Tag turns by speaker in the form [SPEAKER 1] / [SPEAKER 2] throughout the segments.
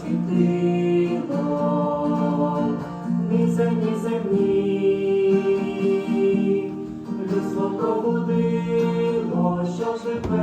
[SPEAKER 1] світило, ніземні земні, людство пробудило, що живе.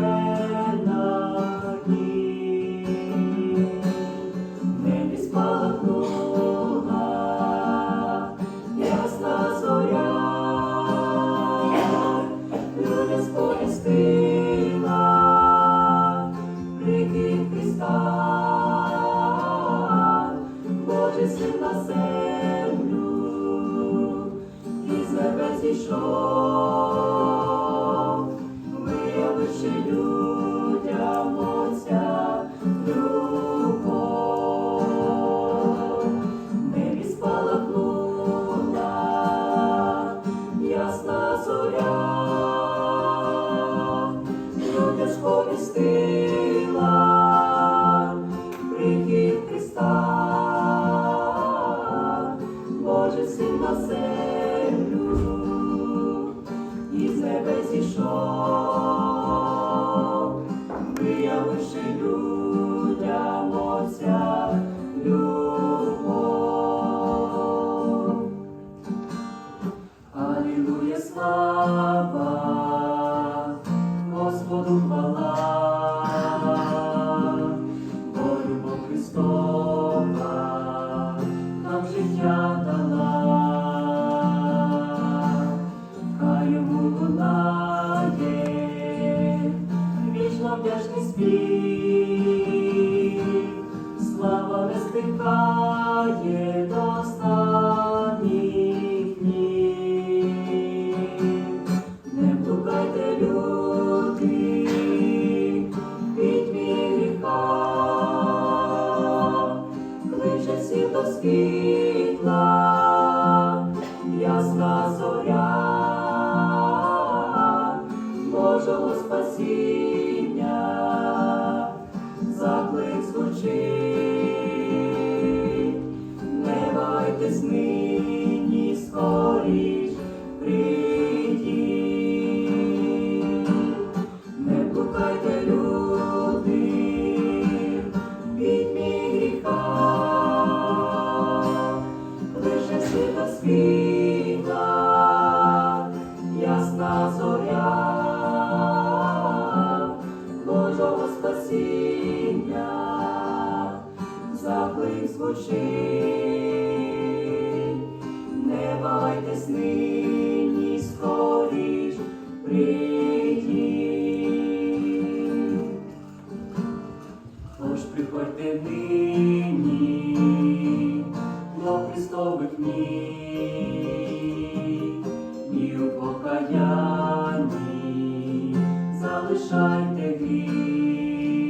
[SPEAKER 1] прийшов, виявивши людям слава, Господу хвала. світа, ясна зоря, Божого спасіння, заклик звучить, не байтесь ним. бажайте вік,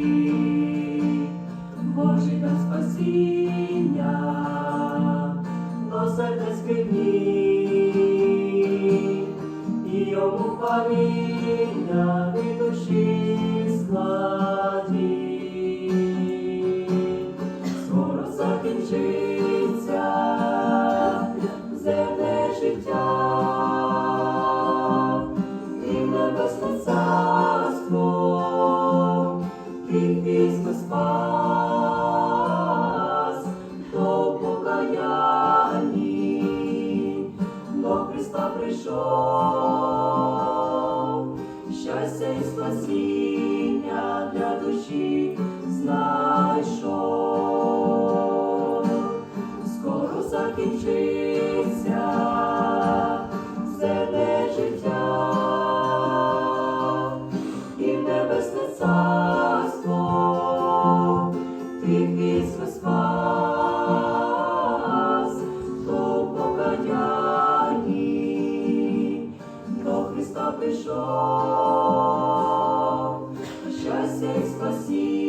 [SPEAKER 1] Божий спасіння, до сердецький і йому хваління від душі складі, скоро закінчиться земне життя. Christmas. joy. vocês fossem.